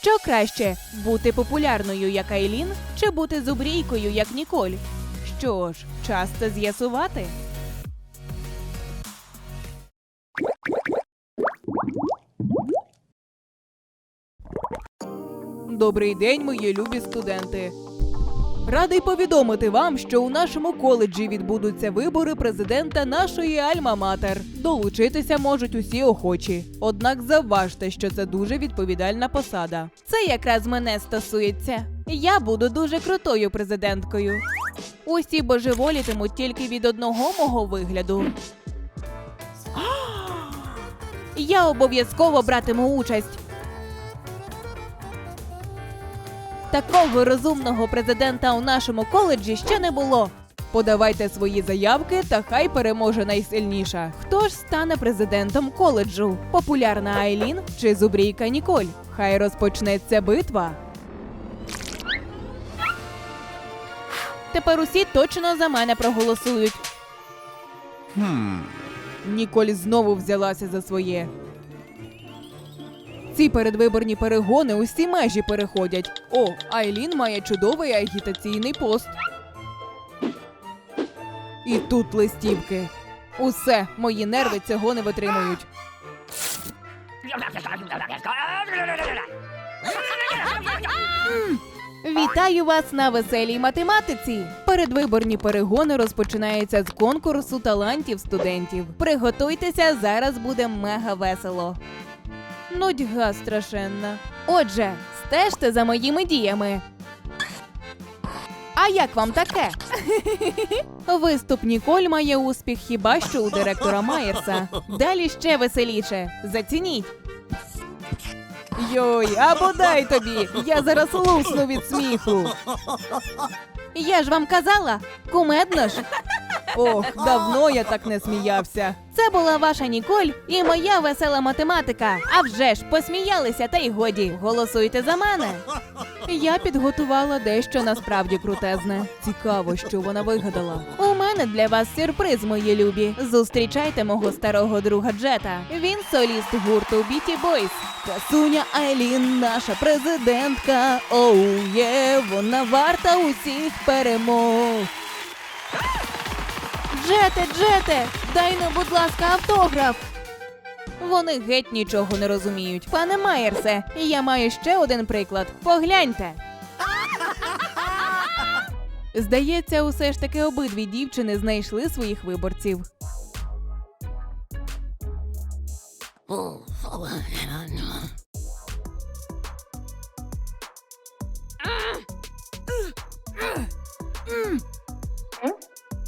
Що краще бути популярною, як Айлін, чи бути зубрійкою, як Ніколь? Що ж, час це з'ясувати. Добрий день, мої любі студенти. Радий повідомити вам, що у нашому коледжі відбудуться вибори президента нашої Альма-Матер. Долучитися можуть усі охочі. Однак завважте, що це дуже відповідальна посада. Це якраз мене стосується. Я буду дуже крутою президенткою. Усі божеволітимуть тільки від одного мого вигляду. Я обов'язково братиму участь. Такого розумного президента у нашому коледжі ще не було. Подавайте свої заявки, та хай переможе найсильніша. Хто ж стане президентом коледжу? Популярна Айлін чи зубрійка Ніколь? Хай розпочнеться битва. Тепер усі точно за мене проголосують. Ніколь знову взялася за своє. Ці передвиборні перегони усі межі переходять. О, Айлін має чудовий агітаційний пост. І тут листівки. Усе, мої нерви цього не витримують. Вітаю вас на веселій математиці. Передвиборні перегони розпочинаються з конкурсу талантів студентів. Приготуйтеся, зараз буде мега весело. Нудьга страшенна. Отже, стежте за моїми діями. А як вам таке? Виступ Ніколь має успіх хіба що у директора Майерса. Далі ще веселіше. Зацініть. Йой, а бодай тобі! Я зараз лусну від сміху. Я ж вам казала, кумедно ж. Ох, давно я так не сміявся. Це була ваша Ніколь і моя весела математика. А вже ж посміялися, та й годі. Голосуйте за мене. Я підготувала дещо насправді крутезне. Цікаво, що вона вигадала. У мене для вас сюрприз, мої любі. Зустрічайте мого старого друга Джета. Він соліст гурту Біті Бойс. Красуня Айлін, наша президентка. Оу є, вона варта усіх перемог. Джете, Джете, дай нам, будь ласка, автограф. Вони геть нічого не розуміють. Пане Майерсе, я маю ще один приклад. Погляньте. Здається, усе ж таки обидві дівчини знайшли своїх виборців.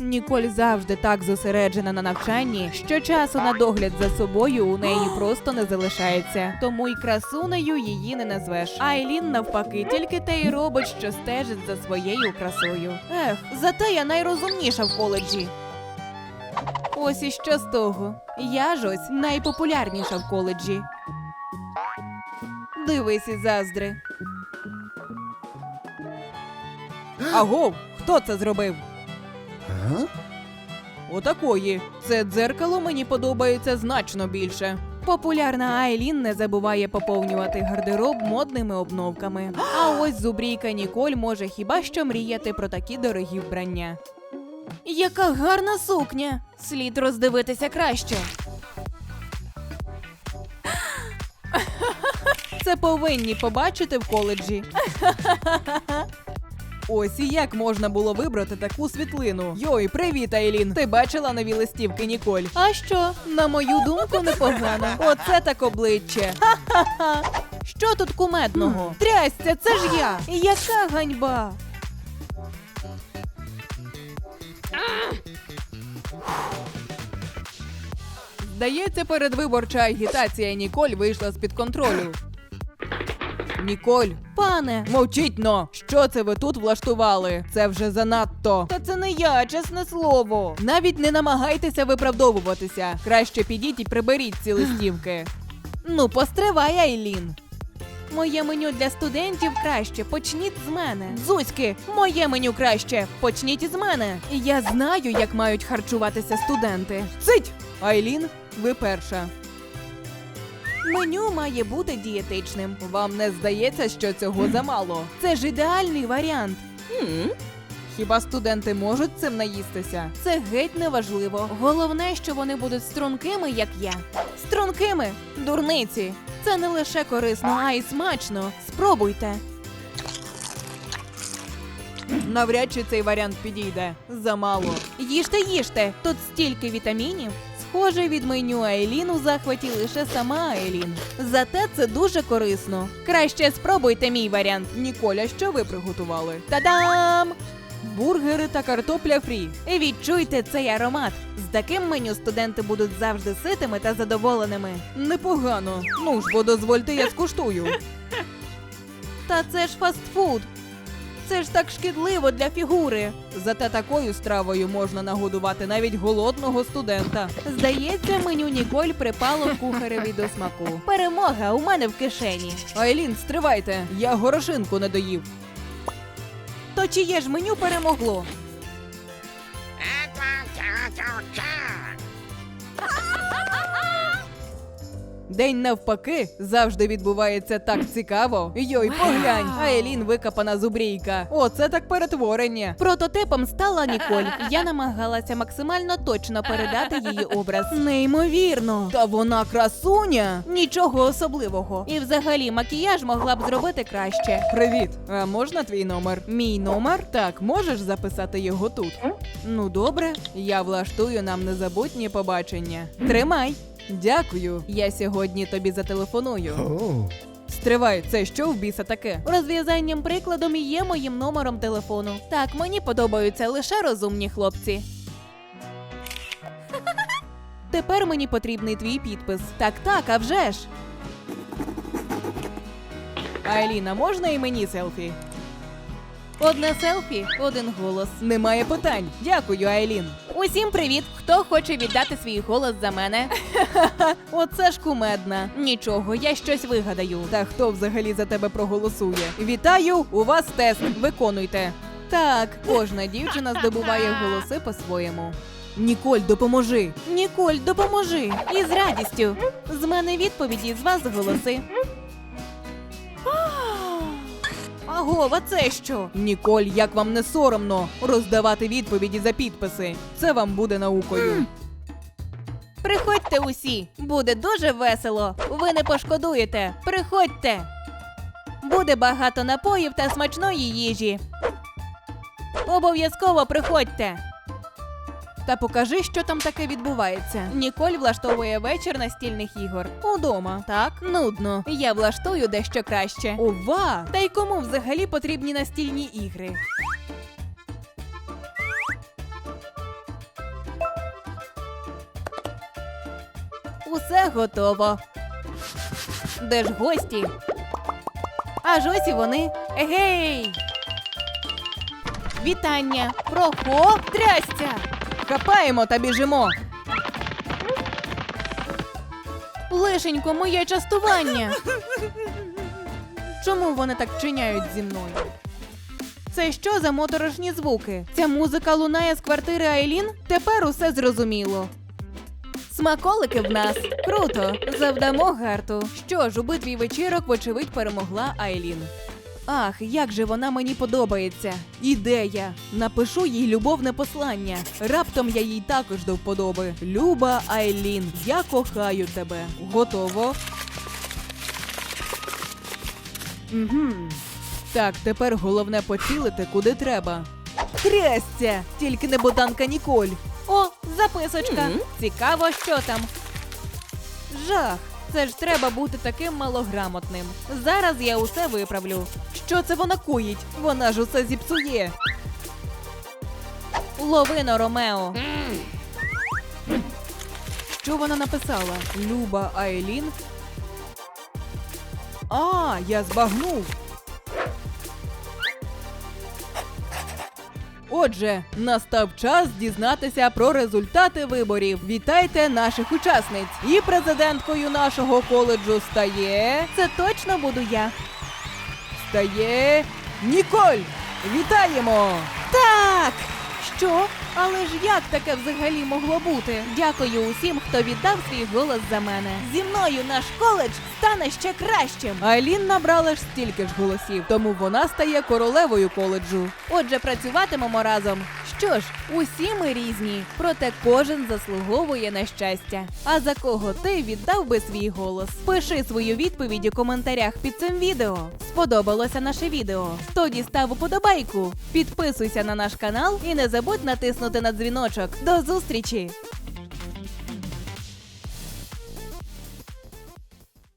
Ніколь завжди так зосереджена на навчанні, що часу на догляд за собою у неї просто не залишається. Тому й красунею її не назвеш. Айлін, навпаки, тільки те й робить, що стежить за своєю красою. Ех, зате я найрозумніша в коледжі. Ось і що з того. Я ж ось найпопулярніша в коледжі. Дивись і заздри. Агов, хто це зробив? Отакої. Це дзеркало мені подобається значно більше. Популярна Айлін не забуває поповнювати гардероб модними обновками. А ось зубрійка Ніколь може хіба що мріяти про такі дорогі вбрання. Яка гарна сукня! Слід роздивитися краще. Це повинні побачити в коледжі. Ось і як можна було вибрати таку світлину. Йой, привіт, Айлін! Ти бачила нові листівки Ніколь? А що? На мою думку, непогано. Оце так обличчя. Ха-ха-ха. Що тут кумедного? Трясця, це ж я! Яка ганьба! Здається, передвиборча агітація Ніколь вийшла з-під контролю. Ніколь, пане, мовчіть но! Що це ви тут влаштували? Це вже занадто. Та це не я, чесне слово. Навіть не намагайтеся виправдовуватися. Краще підіть і приберіть ці листівки. Ну, постривай, Айлін. Моє меню для студентів краще. Почніть з мене. Зузьки, моє меню краще. Почніть із мене. Я знаю, як мають харчуватися студенти. Цить! Айлін, ви перша. Меню має бути дієтичним. Вам не здається, що цього замало. Це ж ідеальний варіант. Хіба студенти можуть цим наїстися? Це геть не важливо. Головне, що вони будуть стрункими, як я. Стрункими, дурниці. Це не лише корисно, а й смачно. Спробуйте. Навряд чи цей варіант підійде. Замало. Їжте, їжте. Тут стільки вітамінів. Схоже, від меню Айлін у захваті лише сама Айлін. Зате це дуже корисно. Краще спробуйте мій варіант. Ніколя, що ви приготували? Та-дам! Бургери та картопля фрі. Відчуйте цей аромат. З таким меню студенти будуть завжди ситими та задоволеними. Непогано. Ну ж, бо дозвольте, я скуштую. Та це ж фастфуд. Це ж так шкідливо для фігури. Зате такою стравою можна нагодувати навіть голодного студента. Здається, меню Ніколь припало кухареві до смаку. Перемога у мене в кишені. Айлін, стривайте, я горошинку не доїв. То чиє ж меню перемогло? День навпаки завжди відбувається так цікаво. Йой, поглянь, Айлін викопана зубрійка. Оце так перетворення. Прототипом стала Ніколь. Я намагалася максимально точно передати її образ. Неймовірно. Та вона красуня. Нічого особливого. І взагалі макіяж могла б зробити краще. Привіт. А можна твій номер? Мій номер? Так, можеш записати його тут. Ну добре, я влаштую нам незабутнє побачення. Тримай. Дякую. Я сьогодні тобі зателефоную. Oh. Стривай, це що в біса таке? Розв'язанням прикладом і є моїм номером телефону. Так, мені подобаються лише розумні хлопці. Тепер мені потрібний твій підпис. Так, так, а вже ж. Айліна, можна і мені селфі? Одне селфі, один голос. Немає питань. Дякую, Айлін. Усім привіт! Хто хоче віддати свій голос за мене? Оце ж кумедна. Нічого, я щось вигадаю. Та хто взагалі за тебе проголосує? Вітаю! У вас тест. Виконуйте. Так, кожна дівчина здобуває голоси по-своєму. Ніколь, допоможи. Ніколь, допоможи. І з радістю. З мене відповіді, з вас голоси. Агова, це що? Ніколь, як вам не соромно роздавати відповіді за підписи. Це вам буде наукою. Приходьте усі, буде дуже весело. Ви не пошкодуєте. Приходьте. Буде багато напоїв та смачної їжі. Обов'язково приходьте. Та покажи, що там таке відбувається. Ніколь влаштовує вечір настільних ігор. Удома. Так, нудно. Я влаштую дещо краще. Ова! Та й кому взагалі потрібні настільні ігри? Усе готово. Де ж гості? Аж ось і вони. Егей! Вітання! Прохо! Трясця! Хапаємо та біжимо. Лишенько, моє частування. Чому вони так вчиняють зі мною? Це що за моторошні звуки? Ця музика лунає з квартири Айлін? Тепер усе зрозуміло. Смаколики в нас. Круто. Завдамо гарту. Що ж, у битві вечірок, вочевидь, перемогла Айлін. Ах, як же вона мені подобається. Ідея. Напишу їй любовне послання. Раптом я їй також до вподоби. Люба Айлін, я кохаю тебе. Готово. Угу. Так, тепер головне поцілити куди треба. Трясця! Тільки не боданка Ніколь. О, записочка. Цікаво, що там. Жах. Це ж треба бути таким малограмотним. Зараз я усе виправлю. Що це вона коїть? Вона ж усе зіпсує. Ловино, Ромео. Що вона написала? Люба Айлін. А, я збагнув. Отже, настав час дізнатися про результати виборів. Вітайте наших учасниць! І президенткою нашого коледжу стає. Це точно буду я. Стає Ніколь! Вітаємо! Так! Що? Але ж як таке взагалі могло бути? Дякую усім, хто віддав свій голос за мене. Зі мною наш коледж стане ще кращим. Айлін набрала ж стільки ж голосів, тому вона стає королевою коледжу. Отже, працюватимемо разом. Що ж, усі ми різні, проте кожен заслуговує на щастя. А за кого ти віддав би свій голос? Пиши свою відповідь у коментарях під цим відео. Сподобалося наше відео? Тоді став уподобайку, підписуйся на наш канал і не забудь натиснути на дзвіночок. До зустрічі!